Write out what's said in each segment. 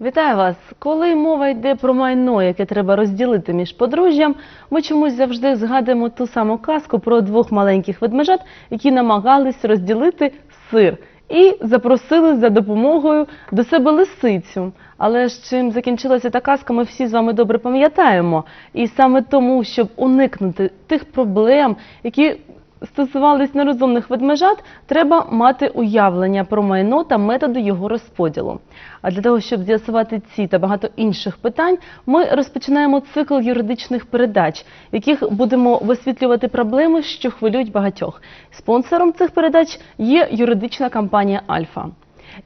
Вітаю вас! Коли мова йде про майно, яке треба розділити між подружжям, ми чомусь завжди згадуємо ту саму казку про двох маленьких ведмежат, які намагались розділити сир і запросили за допомогою до себе лисицю. Але ж чим закінчилася та казка, ми всі з вами добре пам'ятаємо. І саме тому, щоб уникнути тих проблем, які стосувались нерозумних ведмежат, треба мати уявлення про майно та методи його розподілу. А для того, щоб з'ясувати ці та багато інших питань, ми розпочинаємо цикл юридичних передач, в яких будемо висвітлювати проблеми, що хвилюють багатьох. Спонсором цих передач є юридична компанія Альфа.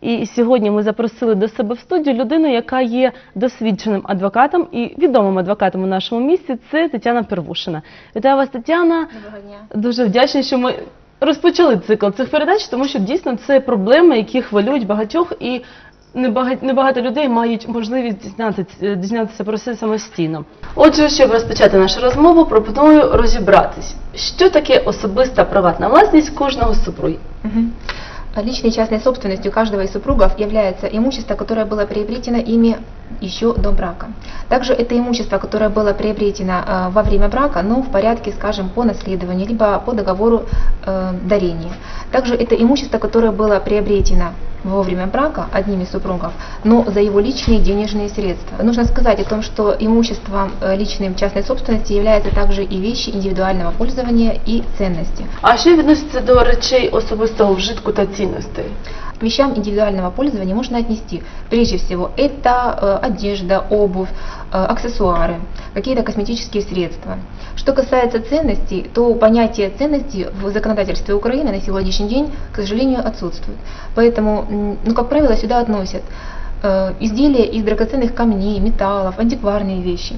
І сьогодні ми запросили до себе в студію людину, яка є досвідченим адвокатом і відомим адвокатом у нашому місті. Це Тетяна Первушина. Вітаю вас, Тетяна. Доброго дня. Дуже вдячні, що ми розпочали цикл цих передач, тому що дійсно це проблеми, які хвилюють багатьох, і небагато, небагато людей мають можливість дізнатися, дізнатися про це самостійно. Отже, щоб розпочати нашу розмову, пропоную розібратись, що таке особиста приватна власність кожного з супругів. Личной частной собственностью каждого из супругов является имущество, которое было приобретено ими еще до брака. Также это имущество, которое было приобретено э, во время брака, но в порядке, скажем, по наследованию, либо по договору э, дарения. Также это имущество, которое было приобретено во время брака одним из супругов, но за его личные денежные средства. Нужно сказать о том, что имуществом э, личной частной собственности являются также и вещи индивидуального пользования и ценности. А що відноситься до речей особистого вжитку та цінностей? К вещам индивидуального пользования можно отнести прежде всего это э, одежда, обувь, э, аксессуары, какие-то косметические средства. Что касается ценностей, то понятие ценности в законодательстве Украины на сегодняшний день, к сожалению, отсутствует. Поэтому, ну, как правило, сюда относят э, изделия из драгоценных камней, металлов, антикварные вещи.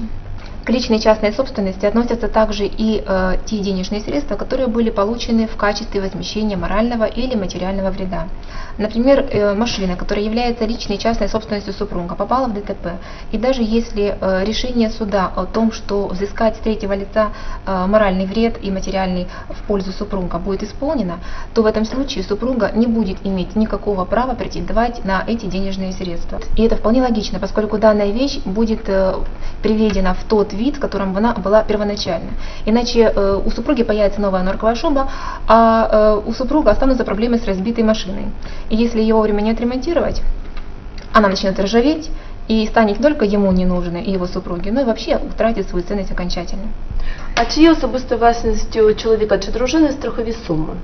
К личной частной собственности относятся также и э, те денежные средства, которые были получены в качестве возмещения морального или материального вреда. Например, э, машина, которая является личной частной собственностью супруга, попала в ДТП. И даже если э, решение суда о том, что взыскать с третьего лица э, моральный вред и материальный в пользу супруга будет исполнено, то в этом случае супруга не будет иметь никакого права претендовать на эти денежные средства. И это вполне логично, поскольку данная вещь будет э, приведена в тот вид, в котором она была первоначально. Иначе э, у супруги появится новая норковая шуба, а э, у супруга останутся проблемы с разбитой машиной. И если ее вовремя не отремонтировать, она начнет ржаветь и станет не только ему не нужной и его супруге, но и вообще утратит свою ценность окончательно. А чи є особистою власністю чоловіка чи дружини страхові суми?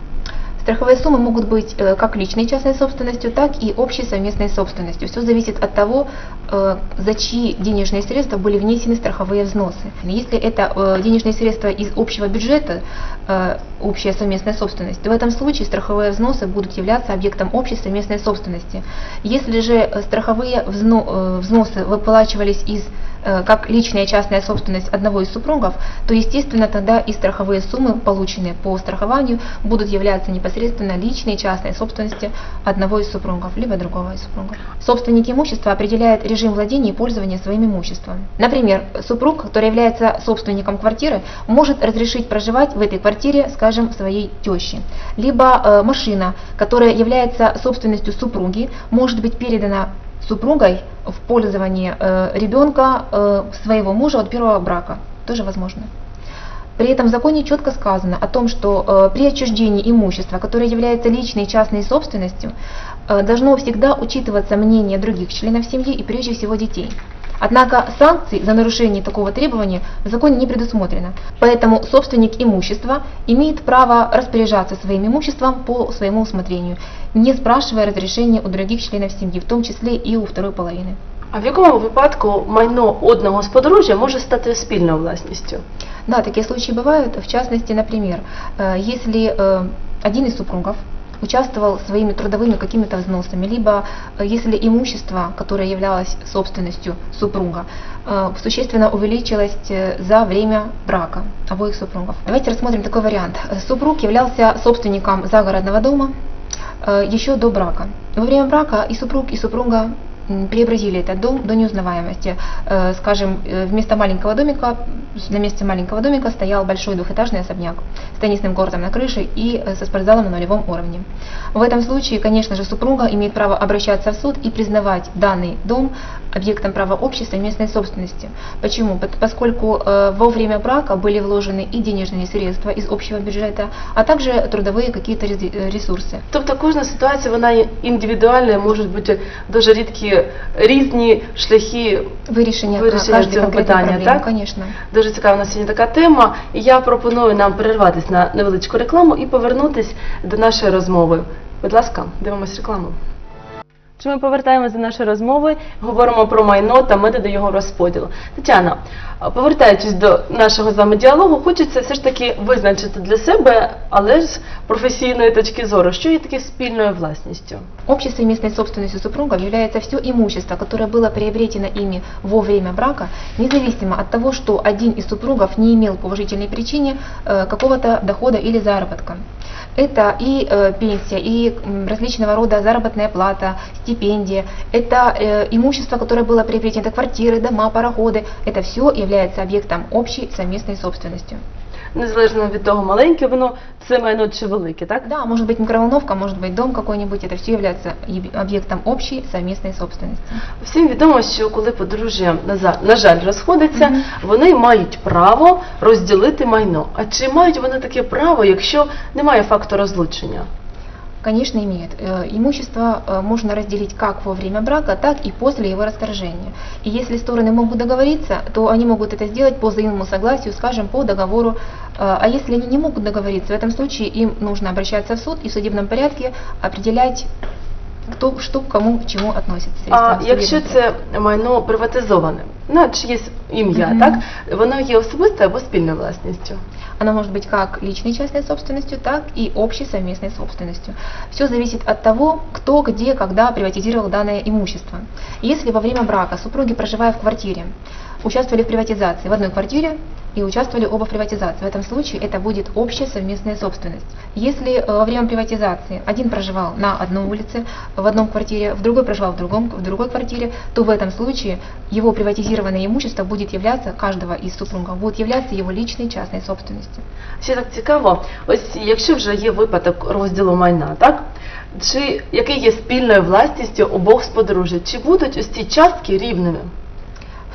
Страховые суммы могут быть э, как личной частной собственностью, так и общей совместной собственностью. Все зависит от того, э, за чьи денежные средства были внесены страховые взносы. Если это э, денежные средства из общего бюджета, общая совместная собственность, то в этом случае страховые взносы будут являться объектом общей совместной собственности. Если же страховые взно- взносы выплачивались из как личная частная собственность одного из супругов, то естественно тогда и страховые суммы, полученные по страхованию, будут являться непосредственно личной частной собственностью одного из супругов, либо другого из супругов. Собственник имущества определяет режим владения и пользования своим имуществом. Например, супруг, который является собственником квартиры, может разрешить проживать в этой квартире, скажем, своей теще. Либо э, машина, которая является собственностью супруги, может быть передана супругой в пользование э, ребенка э, своего мужа от первого брака. Тоже возможно. При этом в законе четко сказано о том, что э, при отчуждении имущества, которое является личной и частной собственностью, должно всегда учитываться мнение других членов семьи и прежде всего детей. Однако санкций за нарушение такого требования в законе не предусмотрено. Поэтому собственник имущества имеет право распоряжаться своим имуществом по своему усмотрению, не спрашивая разрешения у других членов семьи, в том числе и у второй половины. А в якому випадку майно одного з подружжя може стати спільною власністю? Да, такие случаи бывают. В частности, например, если один из супругов участвовал своими трудовыми какими-то взносами, либо э, если имущество, которое являлось собственностью супруга, э, существенно увеличилось э, за время брака обоих супругов. Давайте рассмотрим такой вариант. Супруг являлся собственником загородного дома еще до брака. Во время брака и супруг, и супруга преобразили этот дом до неузнаваемости. Э, Скажем, э, вместо маленького домика, на месте маленького домика стоял большой двухэтажный особняк с теннисным кортом на крыше и э, со спортзалом на нулевом уровне. В этом случае, конечно же, супруга имеет право обращаться в суд и признавать данный дом объектом права общей совместной собственности. Почему? Пот- Поскольку э, во время брака были вложены и денежные средства из общего бюджета, а также трудовые какие-то рези- э, ресурсы. Тобто кожна ситуація вона є індивідуальна, і можуть бути дуже рідкі Різні шляхи Вирішення, Вирішення цього питання, так? конечно. Дуже цікава у нас сьогодні така тема. І я пропоную нам перерватися на невеличку рекламу і повернутися до нашої розмови. Будь ласка, дивимось рекламу. Чи ми повертаємося до нашої розмови, говоримо про майно та методи його розподілу. Тетяна, а повертаючись до нашого з вами діалогу, хочеться все ж таки визначити для себе, але з професійної точки зору, що є таке спільною власністю. Общей совместной собственностью супругов является все имущество, которое было приобретено ими во время брака, независимо от того, что один из супругов не имел по уважительной причине э, какого-то дохода или заработка. Это и э, пенсия, и м, различного рода заработная плата, стипендия. Это э, имущество, которое было приобретено, это квартиры, дома, пароходы. Это все является объектом общей совместной собственностью. Незалежно від того, маленьке воно це майно чи велике, так? Да, может быть микроволновка, может быть дом какой-нибудь. Это все является еб- объектом общей совместной собственности. Всім відомо, що коли подружжя на за- на жаль розходиться, Мгм. вони мають право розділити майно. А чи мають вони таке право, якщо немає факту розлучення? Конечно, имеет. Э, Имущество э, можно разделить как во время брака, так и после его расторжения. И если стороны могут договориться, то они могут это сделать по взаимному согласию, скажем, по договору. Э, А если они не могут договориться, в этом случае им нужно обращаться в суд и в судебном порядке определять, кто, что к кому, к чему относится. А средства якщо судебного це майно приватизоване, на чиєсь ім'я, Мгм. так воно є особистою або спільною власністю. Оно может быть как личной частной собственностью, так и общей совместной собственностью. Все зависит от того, кто, где, когда приватизировал данное имущество. Если во время брака супруги, проживая в квартире, участвовали в приватизации в одной квартире и участвовали оба в приватизации, в этом случае это будет общая совместная собственность. Если э, во время приватизации один проживал на одной улице, в одном квартире, в другой проживал в, другом, в другой квартире, то в этом случае его приватизированное имущество будет являться, каждого из супругов, будет являться его личной частной собственностью. Ще так цікаво, ось якщо вже є випадок розділу майна, так? Чи який є спільною власністю обох з подружжя? Чи будуть ось ці частки рівними?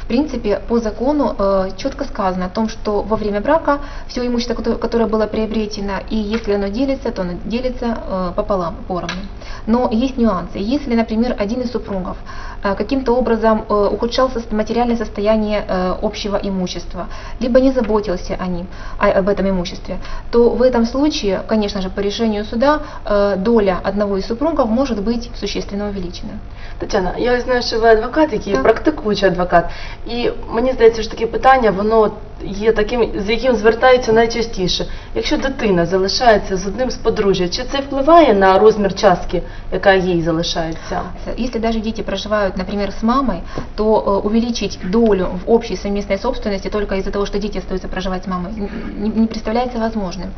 В принципе, по закону э, четко сказано о том, что во время брака все имущество, которое, было приобретено, и если оно делится, то оно делится э, пополам, поровну. Но есть нюансы. Если, например, один из супругов каким-то образом э, ухудшал сос- материальное состояние э, общего имущества, либо не заботился о ним, о- об этом имуществе, то в этом случае, конечно же, по решению суда э, доля одного из супругов может быть существенно увеличена. Тетяна, я знаю, що ви адвокат, який Так. практикуючий адвокат. І мені здається, що таке питання, воно є таким, з яким звертаються найчастіше. Якщо дитина залишається з одним з подружжя, чи це впливає на розмір частки, яка їй залишається? Если даже дети проживают, например, с мамой, то э, увеличить долю в общей совместной собственности только из-за того, что дети остаются проживать с мамой, н- не, не представляется возможным.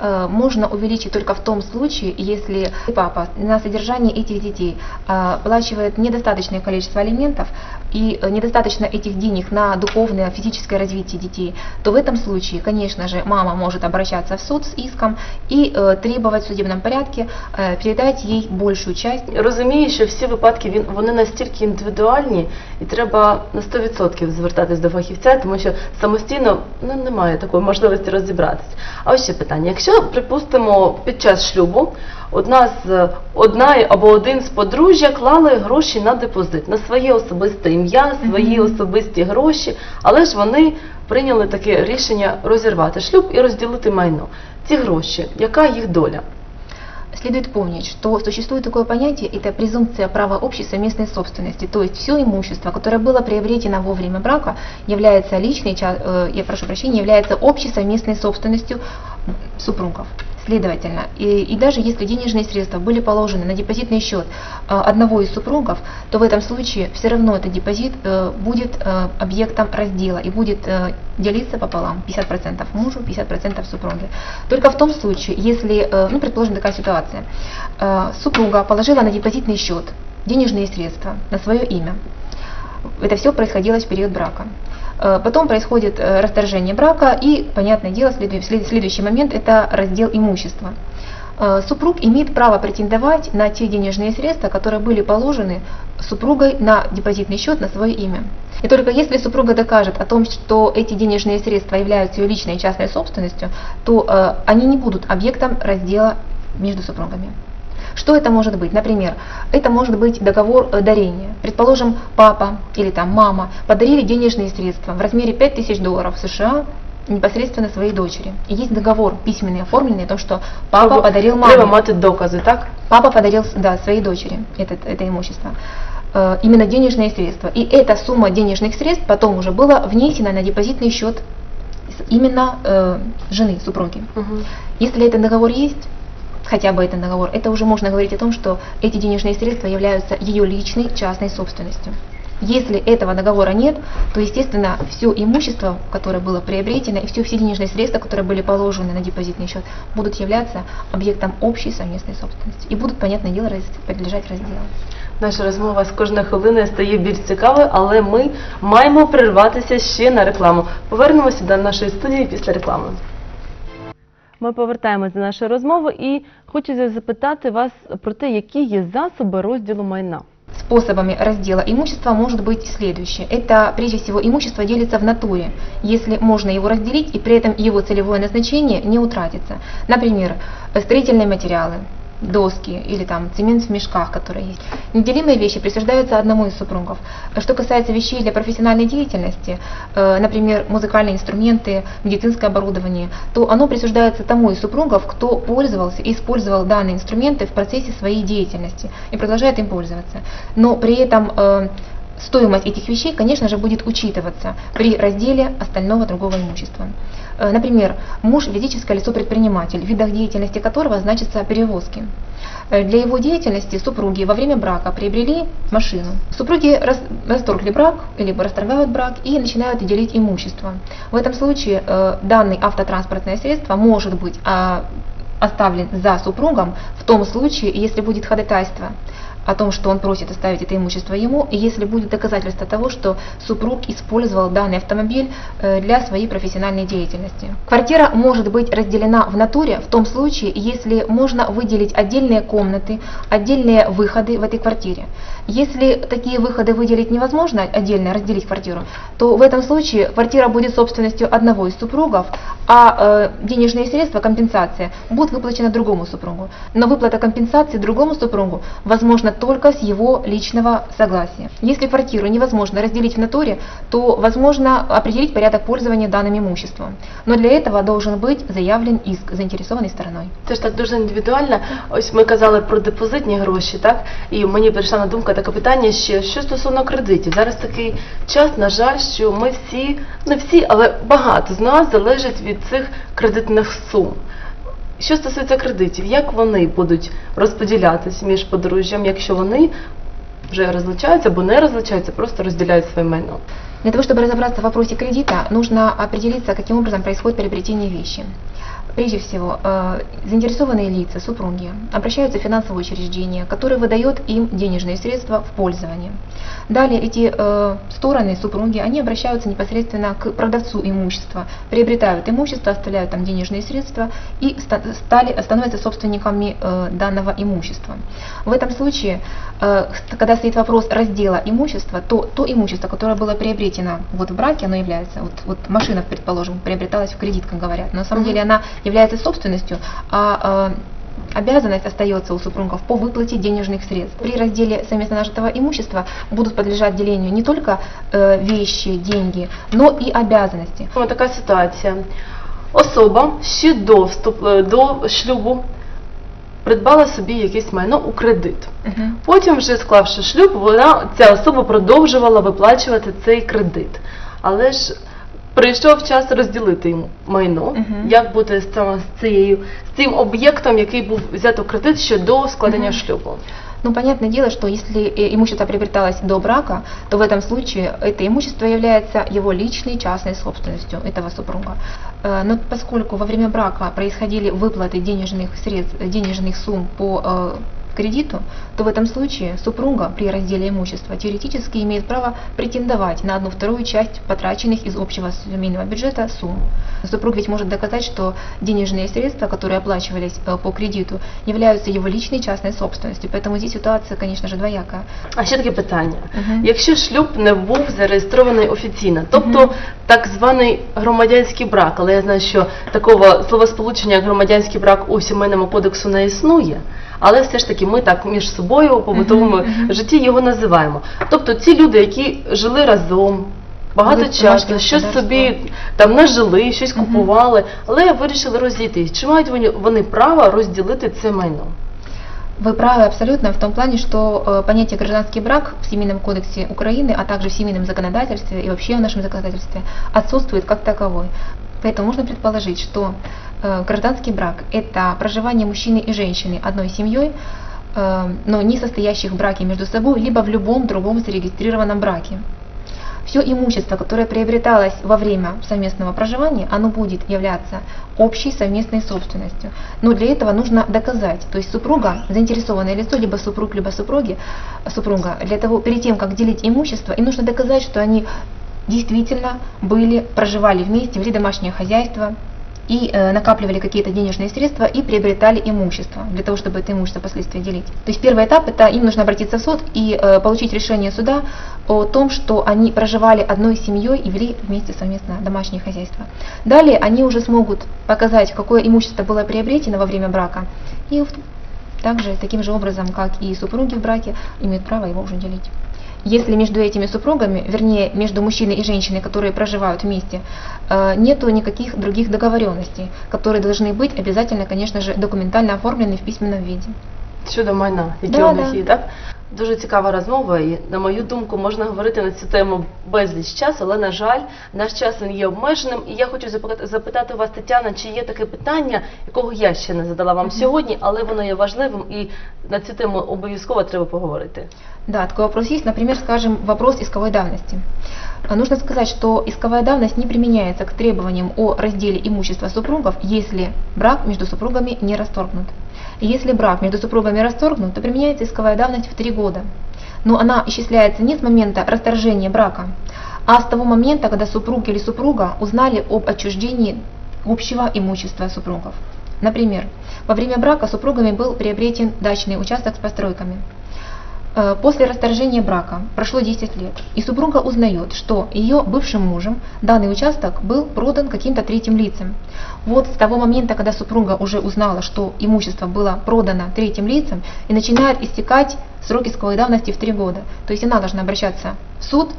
Э, можно увеличить только в том случае, если папа на содержание этих детей э, оплачивает недостаточное количество алиментов и э, недостаточно этих денег на духовное, физическое развитие детей, то в этом случае, конечно же, мама может обращаться в суд с иском и э, требовать в судебном порядке э, передать ей большую часть Розумію, що всі випадки він вони настільки індивідуальні, і треба на 100% звертатись до фахівця, тому що самостійно ну, немає такої можливості розібратись. А ось ще питання: якщо, припустимо, під час шлюбу одна з одна або один з подружжя клали гроші на депозит, на своє особисте ім'я, свої Мгм. особисті гроші, але ж вони прийняли таке рішення розірвати шлюб і розділити майно. Ці гроші, яка їх доля? Следует помнить, что существует такое понятие, это презумпция права общей совместной собственности. То есть все имущество, которое было приобретено во время брака, является личной, ча- э, я прошу прощения, является общей совместной собственностью супругов. Следовательно, и, и даже если денежные средства были положены на депозитный счет э, одного из супругов, то в этом случае все равно этот депозит э, будет э, объектом раздела и будет э, делиться пополам, 50% мужу, 50% супруге. Только в том случае, если, э, ну, предположим, такая ситуация, э, супруга положила на депозитный счет денежные средства на свое имя. Это все происходило в период брака. Э, Потом происходит э, расторжение брака и, понятное дело, следующий момент – это раздел имущества. Э, Супруг имеет право претендовать на те денежные средства, которые были положены супругой на депозитный счет на свое имя. И только если супруга докажет о том, что эти денежные средства являются ее личной и частной собственностью, то они не будут объектом раздела между супругами. Что это может быть? Например, это может быть договор э, дарения. Предположим, папа или там мама подарили денежные средства в размере 5000 долларов США непосредственно своей дочери. И есть договор письменный, оформленный о том, что папа Треба- подарил Треба маме. мати докази, так? Папа подарил да, своей дочери это, это имущество. Э, Именно денежные средства. И эта сумма денежных средств потом уже была внесена на депозитный счет именно э, жены, супруги. Угу. Если этот договор есть, хотя бы этот договор, это уже можно говорить о том, что эти денежные средства являются ее личной частной собственностью. Если этого договора нет, то, естественно, все имущество, которое было приобретено, и все, все денежные средства, которые были положены на депозитный счет, будут являться объектом общей совместной собственности и будут, понятное дело, раз- подлежать разделу. Наша розмова з кожної хвилини стає більш цікавою, але ми маємо прерватися ще на рекламу. Повернемося до нашої студії після реклами. Ми повертаємось до нашої розмови і хочу запитати вас про те, які є засоби розділу майна. Способами раздела имущества может быть следующее. Это прежде всего имущество делится в натуре, если можно его разделить и при этом его целевое назначение не утратится. Например, э, строительные материалы, доски или там цемент в мешках, которые есть. Неделимые вещи присуждаются одному из супругов. Что касается вещей для профессиональной деятельности, э, например, музыкальные инструменты, медицинское оборудование, то оно присуждается тому из супругов, кто пользовался и использовал данные инструменты в процессе своей деятельности и продолжает им пользоваться. Но при этом э, стоимость этих вещей, конечно же, будет учитываться при разделе остального другого имущества. Э, Например, муж – физическое лицо-предприниматель, в видах деятельности которого значатся перевозки. Э, Для его деятельности супруги во время брака приобрели машину. Супруги рас- расторгли брак, либо расторгают брак и начинают делить имущество. В этом случае э, данный автотранспортное средство может быть а, оставлен за супругом в том случае, если будет ходатайство о том, что он просит оставить это имущество ему, если будет доказательство того, что супруг использовал данный автомобиль э, для своей профессиональной деятельности. Квартира может быть разделена в натуре в том случае, если можно выделить отдельные комнаты, отдельные выходы в этой квартире. Если такие выходы выделить невозможно, отдельно разделить квартиру, то в этом случае квартира будет собственностью одного из супругов, а э, денежные средства, компенсация, будут выплачены другому супругу. Но выплата компенсации другому супругу возможно только с его личного согласия. Если квартиру невозможно разделить в натуре, то возможно определить порядок пользования данным имуществом. Но для этого должен быть заявлен иск заинтересованной стороной. Це ж так дуже індивідуально. Ось ми казали про депозитні гроші, так? І мені прийшла на думку таке питання ще, що стосовно кредитів. Зараз такий час, на жаль, що ми всі, не всі, але багато з нас залежить від Цих кредитних сум. Що стосується кредитів, як вони будуть розподілятись між подружжям, якщо вони вже розлучаються або не розлучаються, просто розділяють своє майно? Для того, чтобы разобраться в вопросе кредита, нужно определиться, каким образом происходит приобретение вещи. Прежде всего, э, заинтересованные лица, супруги, обращаются в финансовое учреждение, которое выдает им денежные средства в пользование. Далее эти э, стороны, супруги, они обращаются непосредственно к продавцу имущества, приобретают имущество, оставляют там денежные средства и ста- стали, становятся собственниками э, данного имущества. В этом случае, когда стоит вопрос раздела имущества, то то имущество, которое было приобретено вот в браке, оно является, вот, вот машина, предположим, приобреталась в кредит, как говорят, но на самом деле она является собственностью, а э, обязанность остается у супругов по выплате денежных средств. При разделе совместно нажитого имущества будут подлежать делению не только э, вещи, деньги, но и обязанности. Ось така ситуація. Особа ще до вступ е, до шлюбу придбала собі якесь майно у кредит. Потім, вже склавши шлюб, вона ця особа продовжувала виплачувати цей кредит. Але ж прийшов час розділити йому майно, Мгм. як бути з, цим- з цією з цим об'єктом, який був взято в кредит ще до складення Мгм. шлюбу. Ну, понятное дело, что если э, имущество приобреталось до брака, то в этом случае это имущество является его личной частной собственностью этого супруга. Э, Но поскольку во время брака происходили выплаты денежных средств, денежных сумм по э, кредиту, то в этом случае супруга при разделе имущества теоретически имеет право претендовать на одну вторую часть потраченных из общего семейного бюджета сумм. Супруг ведь может доказать, что денежные средства, которые оплачивались э, по кредиту, являются его личной частной собственностью. Поэтому здесь ситуация, конечно же, двоякая. А ще таке питання: Мгм. якщо шлюб не був зареєстрований офіційно, тобто Мгм. так званий громадянський брак, але я знаю, що такого словосполучення як громадянський брак у сімейному кодексу не існує. Але все ж таки ми так між собою у побутовому Мгм, мгм. житті його називаємо. Тобто ці люди, які жили разом. Багато Були часу, домашнє щось господарство. собі там нажили, щось Мгм. купували, але вирішили розійтись. Чи мають вони, вони право розділити це майно? Вы правы абсолютно в том плане, что э, понятие гражданский брак в Семейном кодексе Украины, а также в семейном законодательстве и вообще в нашем законодательстве отсутствует как таковой. Поэтому можно предположить, что э, гражданский брак – это проживание мужчины и женщины одной семьей, э, но не состоящих в браке между собой, либо в любом другом зарегистрированном браке. Все имущество, которое приобреталось во время совместного проживания, оно будет являться общей совместной собственностью. Но для этого нужно доказать, то есть супруга, заинтересованное лицо, либо супруг, либо супруги, супруга, для того, перед тем, как делить имущество, им нужно доказать, что они действительно были, проживали вместе, вели домашнее хозяйство, и э, накапливали какие-то денежные средства и приобретали имущество для того, чтобы это имущество впоследствии делить. То есть первый этап это им нужно обратиться в суд и э, получить решение суда о том, что они проживали одной семьей и вели вместе совместно домашнее хозяйство. Далее они уже смогут показать, какое имущество было приобретено во время брака и также таким же образом, как и супруги в браке, имеют право его уже делить. Если между этими супругами, вернее, между мужчиной и женщиной, которые проживают вместе, э, нету никаких других договоренностей, которые должны быть обязательно, конечно же, документально оформлены в письменном виде. Майна, яке Да, да. так? Дуже цікава розмова, і на мою думку, можна говорити на цю тему безліч часу, але на жаль, наш час він є обмеженим. І я хочу запитати- вас, Тетяна, чи є таке питання, якого я ще не задала вам сьогодні, але воно є важливим, і на цю тему обов'язково треба поговорити. Да, такой вопрос есть. Например, скажем, вопрос исковой давности. Нужно сказать, что исковая давность не применяется к требованиям о разделе имущества супругов, если брак между супругами не расторгнут. Если брак между супругами расторгнут, то применяется исковая давность в три года. Но она исчисляется не с момента расторжения брака, а с того момента, когда супруг или супруга узнали об отчуждении общего имущества супругов. Например, во время брака супругами был приобретен дачный участок с постройками. Э, После расторжения брака прошло 10 лет, и супруга узнает, что ее бывшим мужем данный участок был продан каким-то третьим лицам. Вот с того момента, когда супруга уже узнала, что имущество было продано третьим лицам, и начинает истекать срок исковой давности в 3 года. То есть она должна обращаться в суд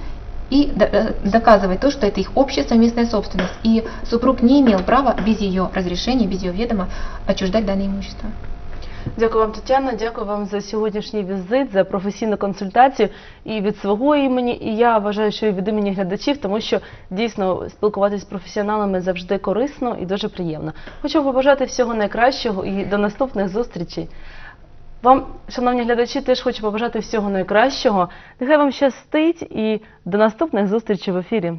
и э, доказывать то, что это их общая совместная собственность. И супруг не имел права без ее разрешения, без ее ведома отчуждать данное имущество. Дякую вам, Тетяна. Дякую вам за сьогоднішній візит, за професійну консультацію і від свого імені. І я вважаю, що і від імені глядачів, тому що дійсно спілкуватися з професіоналами завжди корисно і дуже приємно. Хочу побажати всього найкращого і до наступних зустрічей. Вам, шановні глядачі, теж хочу побажати всього найкращого. Нехай вам щастить і до наступних зустрічей в ефірі.